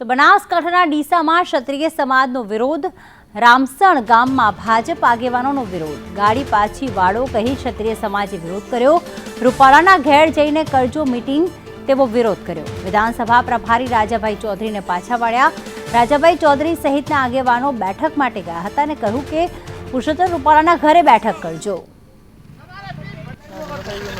તો બનાસકાંઠાના ડીસામાં ક્ષત્રિય સમાજનો વિરોધ, રામસણ ગામમાં ભાજપ આગેવાનોનો વિરોધ. ગાડી પાછી વાળો કહી ક્ષત્રિય સમાજે વિરોધ કર્યો. રૂપાલાના ઘેર જઈને કરજો મીટિંગ તેવો વિરોધ કર્યો. વિધાનસભા પ્રભારી રાજાભાઈ ચૌધરીને પાછા વાળ્યા. રાજાભાઈ ચૌધરી સહિતના આગેવાનો બેઠક માટે ગયા હતા અને કહ્યું કે પુરુષોત્તમ રૂપાલાના ઘરે બેઠક કરજો તમે ક્રોસ વોટિંગ કરાવશો અમારા હાથમાં નથી હોતું. અમારા હાથમાં તો અમારા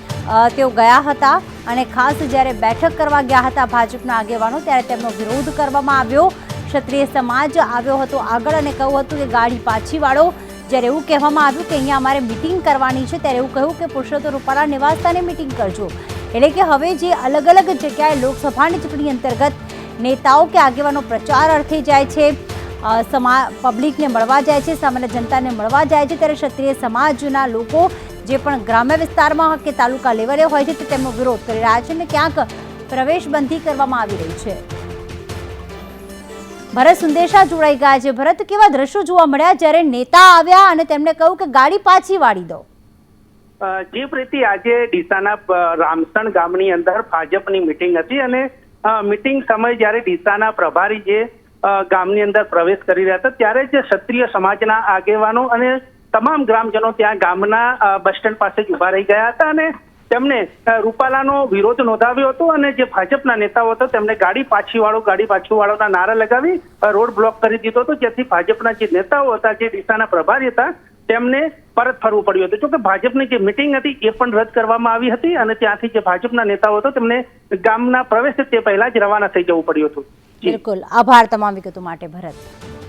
તેઓ ગયા હતા અને ખાસ જ્યારે બેઠક કરવા ગયા હતા ભાજપના આગેવાનો, ત્યારે તેમનો વિરોધ કરવામાં આવ્યો. ક્ષત્રિય સમાજ આવ્યો હતો આગળ અને કહ્યું હતું કે ગાડી પાછી વાળો જ્યારે એવું કહેવામાં આવ્યું કે અહીંયા અમારે મિટિંગ કરવાની છે, ત્યારે એવું કહ્યું કે પુરુષોત્તમ રૂપાલા નિવાસસ્થાને મિટિંગ કરજો. એટલે કે હવે જે અલગ અલગ જગ્યાએ લોકસભાની ચૂંટણી અંતર્ગત નેતાઓ કે આગેવાનો પ્રચાર અર્થે જાય છે સમા પબ્લિકને મળવા જાય છે, સામાન્ય જનતાને મળવા જાય છે, ત્યારે ક્ષત્રિય સમાજના લોકો જે પણ ગ્રામ્ય વિસ્તારમાં કે તાલુકા લેવલે હોય છે તેમનો વિરોધ કરી રહ્યા છે અને ક્યાંક પ્રવેશબંધી કરવામાં આવી રહી છે. ભરત સુંદેશા જોડાઈ ગયા છે. ભરત, કેવા દ્રશ્યો જોવા મળ્યા? જ્યારે નેતા આવ્યા અને તેમણે કહ્યું કે ગાડી પાછી વાળી દો. જે પ્રીતિ આજે ડીસાના રામસણ ગામની અંદર ભાજપની મિટિંગ હતી અને મિટિંગ સમયે જ્યારે ડીસાના પ્રભારી જે ગામની અંદર પ્રવેશ કરી રહ્યા હતા, ત્યારે જ ક્ષત્રિય સમાજના આગેવાનો અને તમામ ગ્રામજનો ત્યાં ગામના બસ સ્ટેન્ડ પાસે જ ઊભા રહી ગયા હતા અને તેમને રૂપાલાનો વિરોધ નોંધાવ્યો હતો અને જે ભાજપના નેતાઓ હતો તેમને ગાડી પાછી વાળો ગાડી પાછી વાળોના નારા લગાવી રોડ બ્લોક કરી દીધો હતો. જેથી ભાજપના જે નેતાઓ હતા, જે દિશાના પ્રભારી હતા, તેમને પરત ફરવું પડ્યું હતું. જોકે ભાજપની જે મિટિંગ હતી એ પણ રદ કરવામાં આવી હતી અને ત્યાંથી જે ભાજપના નેતાઓ હતો તેમને ગામના પ્રવેશ તે પહેલા જ રવાના થઈ જવું પડ્યું હતું. બિલકુલ. આભાર તમામ વિગતો માટે, ભરત.